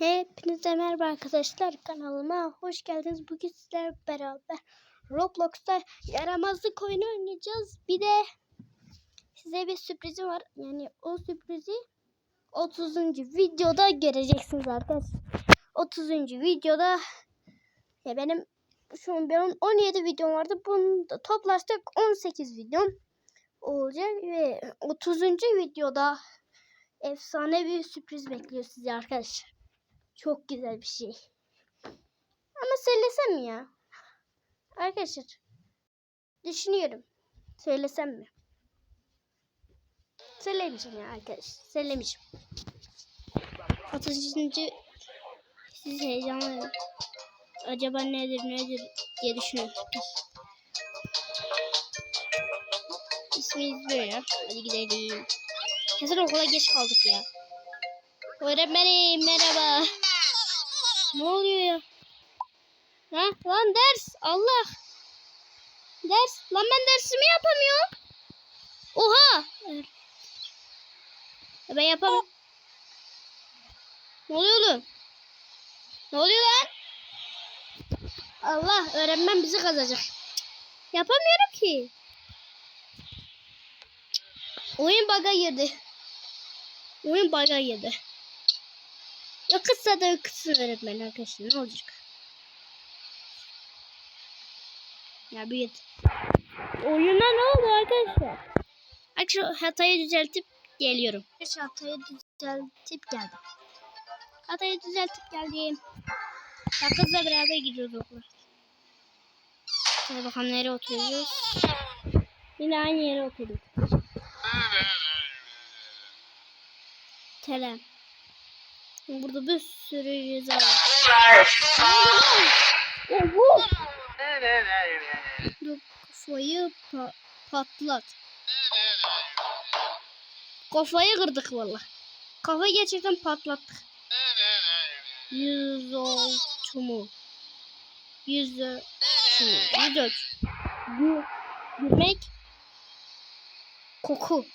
Hepinize merhaba arkadaşlar kanalıma hoş geldiniz. Bugün sizlerle beraber Roblox'ta yaramazlık oyunu oynayacağız. Bir de size bir sürprizim var. Yani o sürprizi 30. videoda göreceksiniz arkadaşlar. 30. videoda ya benim şu an benim 17 videom vardı. Bunu da toplarsak 18 videom olacak ve 30. videoda efsane bir sürpriz bekliyor sizi arkadaşlar. Çok güzel bir şey. Ama söylesem ya? Arkadaşlar. Düşünüyorum. Söylesem mi? Söylemişim ya arkadaşlar. Söylemişim. 30. Siz heyecanlı. Acaba nedir nedir diye düşünüyorum. İsminiz böyle. Hadi gidelim. Kesin okula geç kaldık ya. Öğretmenim merhaba. Ne oluyor ya? Ha lan ders Allah. Ders lan ben dersimi yapamıyorum. Oha. Ya Ben yapamam. Ne oluyor oğlum? Ne oluyor lan? Allah öğrenmem bizi kazacak. Yapamıyorum ki. Oyun bug'a girdi. Oyun bug'a girdi. Ya kısa da kısa öğretmen arkadaşlar ne olacak? Ya bir git. Oyuna ne oldu arkadaşlar? Arkadaşlar hatayı düzeltip geliyorum. Arkadaşlar hatayı düzeltip geldim. Hatayı düzeltip geldim. Ya kızla beraber gidiyoruz okula. Hadi bakalım nereye oturuyoruz. Yine aynı yere oturduk. Telem. Burada bir sürü ceza var. Oho! Dur kafayı pa- patlat. Kafayı kırdık valla. Kafayı gerçekten patlattık. Yüz altı mu? Yüz? Yüz dört. Gü gülmek. Koku.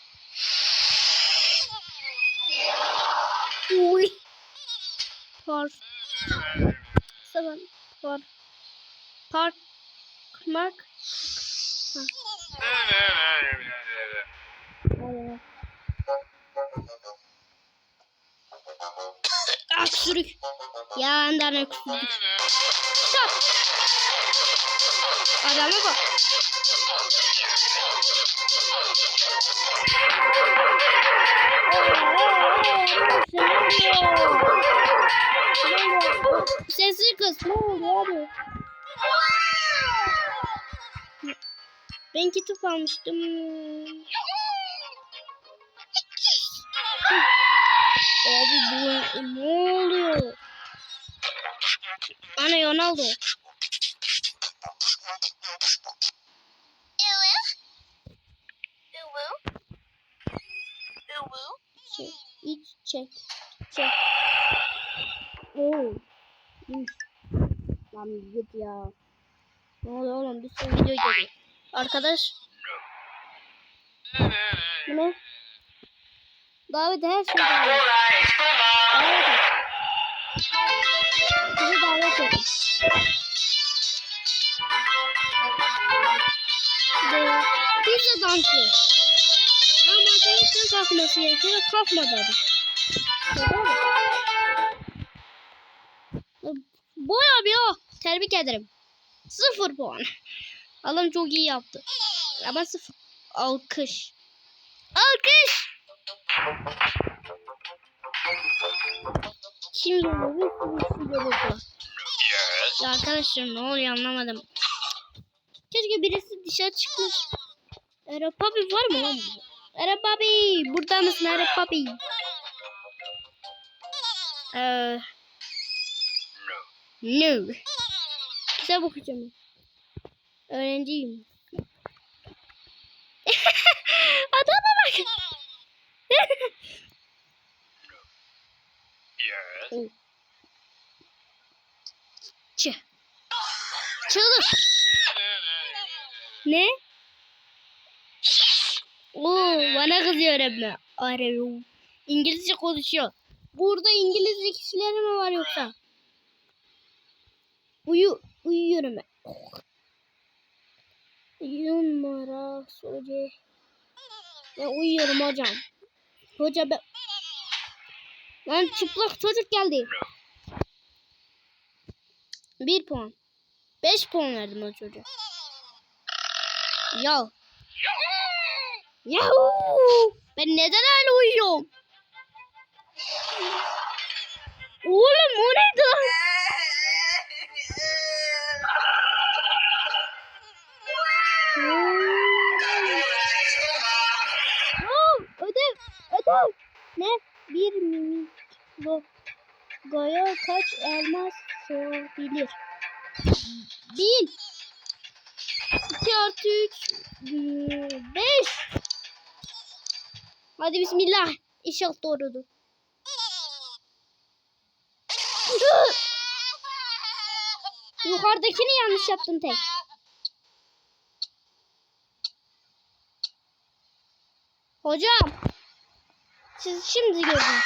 Seven. Par. Park. Mark. Aynen. Öksürük. Yandan öksürük. Stop. Adama bak. Sesi kız. Ne oldu abi? Ben kitap almıştım. Ronaldo. Şey, iç çek. Çek. Oo. Üf. Lan git ya. Ne oluyor oğlum? Bir sürü video geliyor. Arkadaş. Ne? Davet her şey davet. Bizi davet edin. Ve pizza dansı. Ama arkadaşlar kalkması gerekiyor. Kalkmadı adam. Boy abi o. Tebrik ederim. Sıfır puan. Adam çok iyi yaptı. Ama sıfır. Alkış. Alkış. Şimdi böyle sürüsü görüyorlar. Ya arkadaşlar ne oluyor anlamadım. Keşke birisi dışarı çıkmış. Arap abi var mı lan? Arap abi burada mısın Arap abi? Eee No. Kitap okuyacağım. Öğrenciyim. Adama bak. Çı. Çığlık. Ne? Oo, bana kızıyor öğretmen. Arıyor. İngilizce konuşuyor. Burada İngilizce kişileri mi var yoksa? Uyu, uyuyorum ben. Numara söyle. Ben uyuyorum hocam. Hoca ben... Lan çıplak çocuk geldi. Bir puan. Beş puan verdim o çocuğa. Ya. Yahu. Ben neden hala uyuyorum? Oğlum o neydi lan? Ödev, ödev. Ne? Bir mikrogoya kaç elmas sığabilir? Bir. İki artı üç. Beş. Hadi bismillah. İnşallah doğrudur. Yukarıdakini yanlış yaptım tek. Hocam. Siz şimdi gördünüz.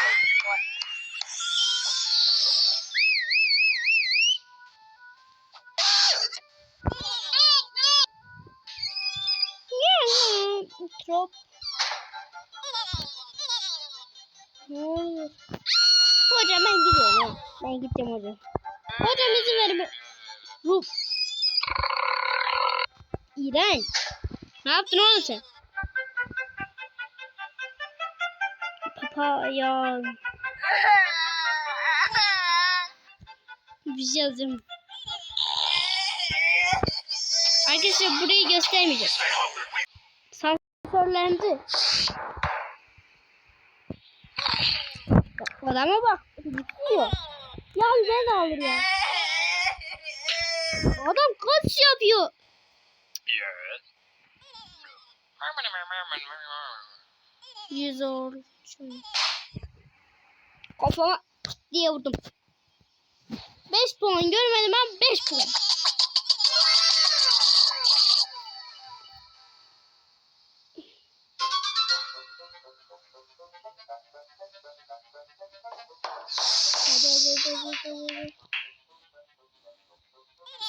Trop. Ne oluyor? Hocam ben gidiyorum. Ben gideceğim hocam. Hocam izin verin. Bu. İğrenç. Ne yaptın oğlum sen? Papaya. Bir şey yazayım. Arkadaşlar burayı göstermeyeceğim. Bak, Adama bak. Gidiyor. Ya ben alır ya. Adam kaç yapıyor. Yes. Yüz ol. Kafama diye vurdum. 5 puan görmedim ben 5 puan.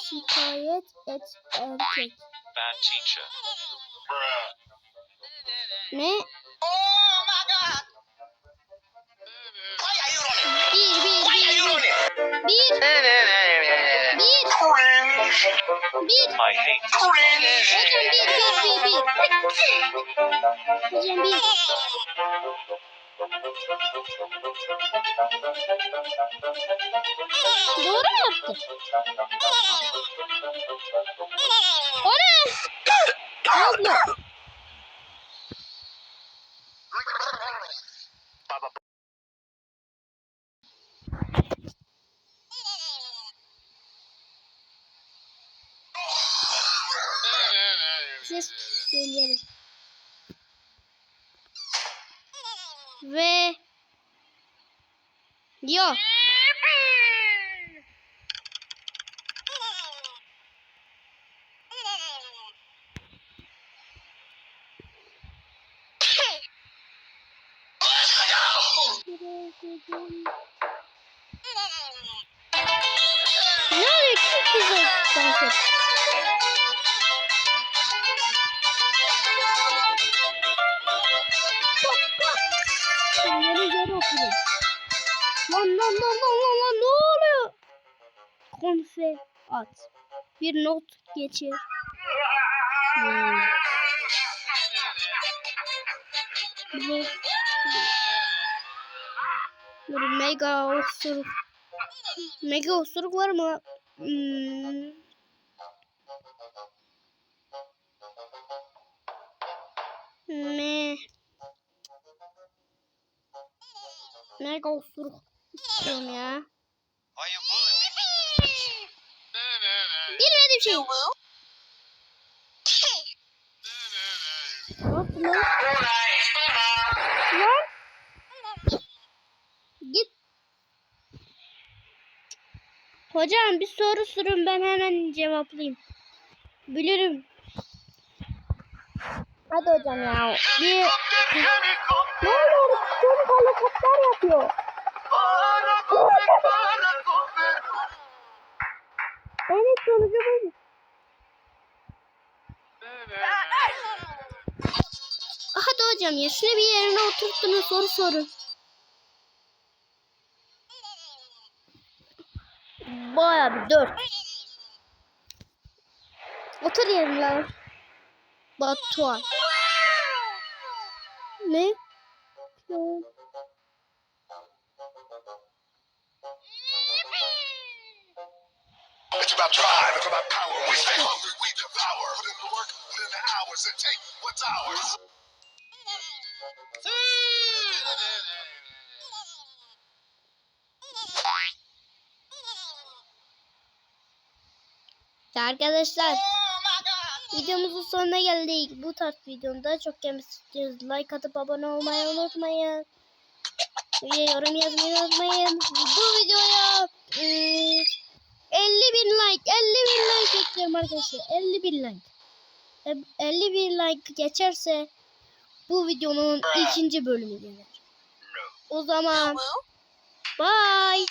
Şikayet et erkek. Bad teacher. Ne? Oh my God! Why are you running? Bir bir Why are you bir running? bir bir bir Cringe. bir. I hate this. Hocam bir bir bir bir. Hocam bir. Doğru mu yaptı? O ne? Ne oldu? Size söyleyelim. Ve Yo. Ne oluyor? Kim kızı Bir not geçir. Hmm. Bu Dur mega osuruk. Mega osuruk var mı? Hmm. Me. Mega osuruk istiyorum ya. Are me? Bilmediğim şey. Ne yaptın lan? Lan. Git. Hocam bir soru sorun ben hemen cevaplayayım. Bilirim. Hadi hocam ya. Bir... Ne oluyor? Çocuk helikopter yapıyor. Evet sonucu buydu. Hadi hocam ya şunu bir yerine oturttunuz soru sorun. Baya bir dört. Otur yerine. Batuhan. Ne? It's about drive, it's about power. We stay hungry, we devour. Put in the work, put in the hours, and take what's ours. Arkadaşlar Oh videomuzun sonuna geldik. Bu tarz videonun daha çok gelmesi istiyoruz. Like atıp abone olmayı unutmayın. Ve yorum yazmayı unutmayın. Bu videoya 50 bin like 50 bin like bekliyorum arkadaşlar. 50 bin like. E, 50 bin like geçerse bu videonun ikinci bölümü gelir. O zaman bye.